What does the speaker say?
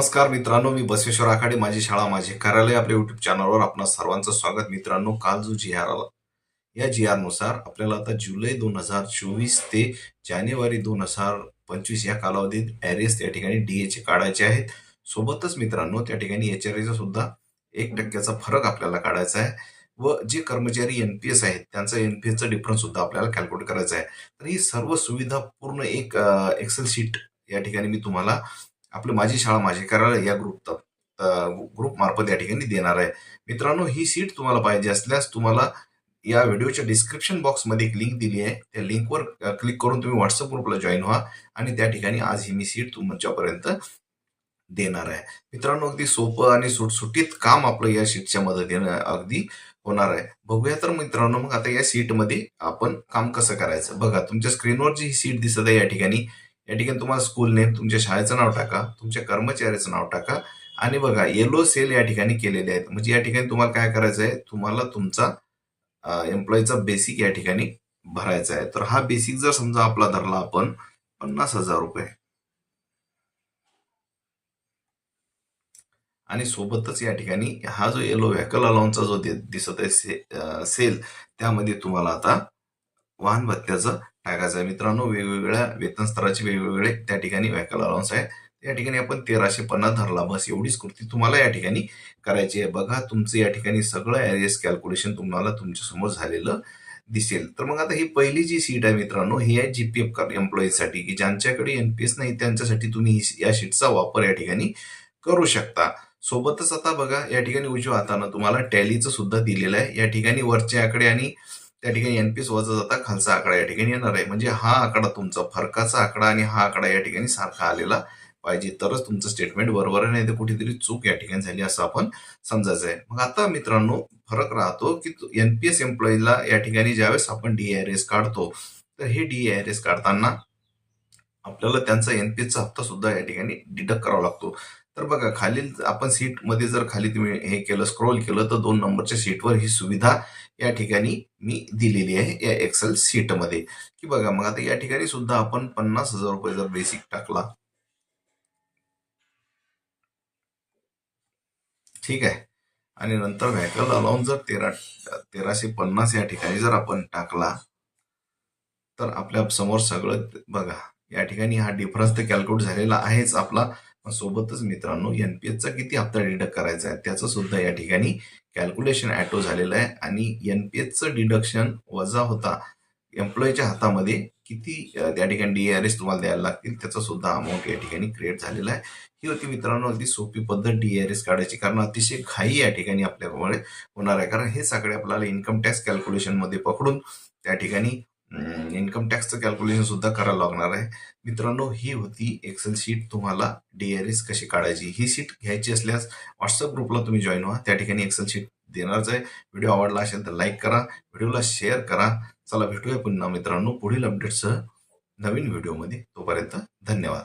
नमस्कार मित्रांनो मी बसवेश्वर आखाडे माझी शाळा माझे कार्यालय आपल्या युट्यूब चॅनलवर आपणा सर्वांचं स्वागत. मित्रांनो काल जो जी आर आला या जी आरनुसार आपल्याला आता जुलै दोन हजार चोवीस ते जानेवारी दोन हजार पंचवीस या कालावधीत ॲरियस त्या ठिकाणी डीएचे काढायचे आहेत. सोबतच मित्रांनो त्या ठिकाणी एच सुद्धा एक टक्क्याचा फरक आपल्याला काढायचा आहे व जे कर्मचारी एनपीएस आहेत त्यांचा एनपीएसचा डिफरन्स सुद्धा आपल्याला कॅल्क्युलेट करायचा आहे. तर ही सर्व सुविधा पूर्ण एक एक्सेल शीट या ठिकाणी मी तुम्हाला आपलं माझी शाळा माझे कार्यालय या ग्रुप ग्रुप मार्फत या ठिकाणी देणार आहे. मित्रांनो ही सीट तुम्हाला पाहिजे असल्यास तुम्हाला या व्हिडिओच्या डिस्क्रिप्शन बॉक्समध्ये एक लिंक दिली आहे. त्या लिंकवर क्लिक करून तुम्ही व्हॉट्सअप ग्रुपला जॉईन व्हा आणि त्या ठिकाणी आज ही मी सीट तुमच्यापर्यंत देणार आहे. मित्रांनो अगदी सोपं आणि सुटसुटीत काम आपलं या सीटच्या मदतीनं अगदी होणार आहे. बघूया तर मित्रांनो मग आता या सीटमध्ये आपण काम कसं करायचं? बघा तुमच्या स्क्रीनवर जी सीट दिसत आहे या ठिकाणी या ठिकाणी तुम्हाला स्कूल नेम तुमच्या शाळेचं नाव टाका तुमच्या कर्मचाऱ्याचं नाव टाका. आणि बघा येलो सेल या ठिकाणी केलेले आहेत. म्हणजे या ठिकाणी तुम्हाला काय करायचं आहे? तुम्हाला तुमचा एम्प्लॉईचा बेसिक या ठिकाणी भरायचा आहे. तर हा बेसिक जर समजा आपला धरला आपण पन्नास हजार रुपये. आणि सोबतच या ठिकाणी हा जो येलो व्हेकल अलाउन्सचा जो दिसत आहे से, सेल त्यामध्ये तुम्हाला आता वाहन भत्त्याचं टाकायचं आहे मित्रांनो वेगवेगळ्या वेतन स्तराचे वेगवेगळे त्या ठिकाणी व्हेकल अलाउन्स आहे. या ठिकाणी आपण तेराशे पन्नास धरला. बस एवढीच कृती तुम्हाला या ठिकाणी करायची आहे. बघा तुमचं या ठिकाणी सगळं ॲरियस कॅल्क्युलेशन तुम्हाला तुमच्यासमोर झालेलं दिसेल. तर मग आता ही पहिली जी सीट आहे मित्रांनो ही आहे जी पी एफ एम्प्लॉईजसाठी की ज्यांच्याकडे एन पी एस नाही त्यांच्यासाठी तुम्ही ही- या शीटचा वापर या ठिकाणी करू शकता. सोबतच आता बघा या ठिकाणी उजव्या हातानं तुम्हाला टॅलीचं सुद्धा दिलेलं आहे. या ठिकाणी वरच्या आकडे आणि त्या ठिकाणी एनपीएस वजा जाता खालचा आकडा या ठिकाणी येणार आहे. म्हणजे हा आकडा तुमचा फरकाचा आकडा आणि हा आकडा या ठिकाणी सारखा आलेला पाहिजे. तरच तुमचं स्टेटमेंट बरोबर आहे नाही तर कुठेतरी चूक या ठिकाणी झाली असं आपण समजायचं आहे. मग आता मित्रांनो फरक राहतो की एनपीएस एम्प्लॉईला या ठिकाणी ज्यावेळेस आपण डीआयआरएस काढतो तर हे डीआयआरएस काढताना आपल्याला त्यांचा एनपीएसचा हप्ता सुद्धा या ठिकाणी डिडक्ट करावा लागतो. तर बघा खालील आपण सीटमध्ये जर खाली तुम्ही हे केलं स्क्रोल केलं तर दोन नंबरच्या सीटवर ही सुविधा या ठिकाणी मी दिलेली आहे या एक्सेल सीटमध्ये की बघा मग आता या ठिकाणी सुद्धा आपण पन्नास हजार रुपये जर बेसिक टाकला. ठीक आहे. आणि नंतर व्हेकल अलाउन्स जर तेरा तेराशे पन्नास या ठिकाणी जर आपण टाकला तर आपल्यासमोर सगळं बघा या ठिकाणी हा डिफरन्स तर कॅल्क्युलेट झालेला आहेच आपला. सोबतच मित्रांनो एनपीएसचा किती हप्ता डिडक्ट करायचा आहे त्याचं सुद्धा या ठिकाणी कॅल्क्युलेशन ॲटो झालेलं आहे. आणि एनपीएसचं डिडक्शन वजा होता एम्प्लॉईच्या हातामध्ये किती त्या ठिकाणी डीआरएस तुम्हाला द्यायला लागतील त्याचा सुद्धा अमाऊंट या ठिकाणी क्रिएट झालेला आहे. ही होती मित्रांनो अगदी सोपी पद्धत डीआरएस काढायची कारण अतिशय घाई या ठिकाणी आपल्यामुळे होणार आहे. कारण हे सगळे आपल्याला इन्कम टॅक्स कॅल्क्युलेशनमध्ये पकडून त्या ठिकाणी इन्कम टॅक्सचं कॅल्क्युलेशन सुद्धा करायला लागणार आहे. मित्रांनो ही होती एक्सेल शीट तुम्हाला डीआरएस कशी काढायची? ही शीट घ्यायची असल्यास व्हॉट्सअप ग्रुपला तुम्ही जॉईन व्हा. त्या ठिकाणी एक्सेल शीट देणारच आहे. व्हिडिओ आवडला असेल तर लाईक करा. व्हिडिओला शेअर करा. चला भेटूया पुन्हा मित्रांनो पुढील अपडेटसह नवीन व्हिडिओमध्ये तोपर्यंत धन्यवाद.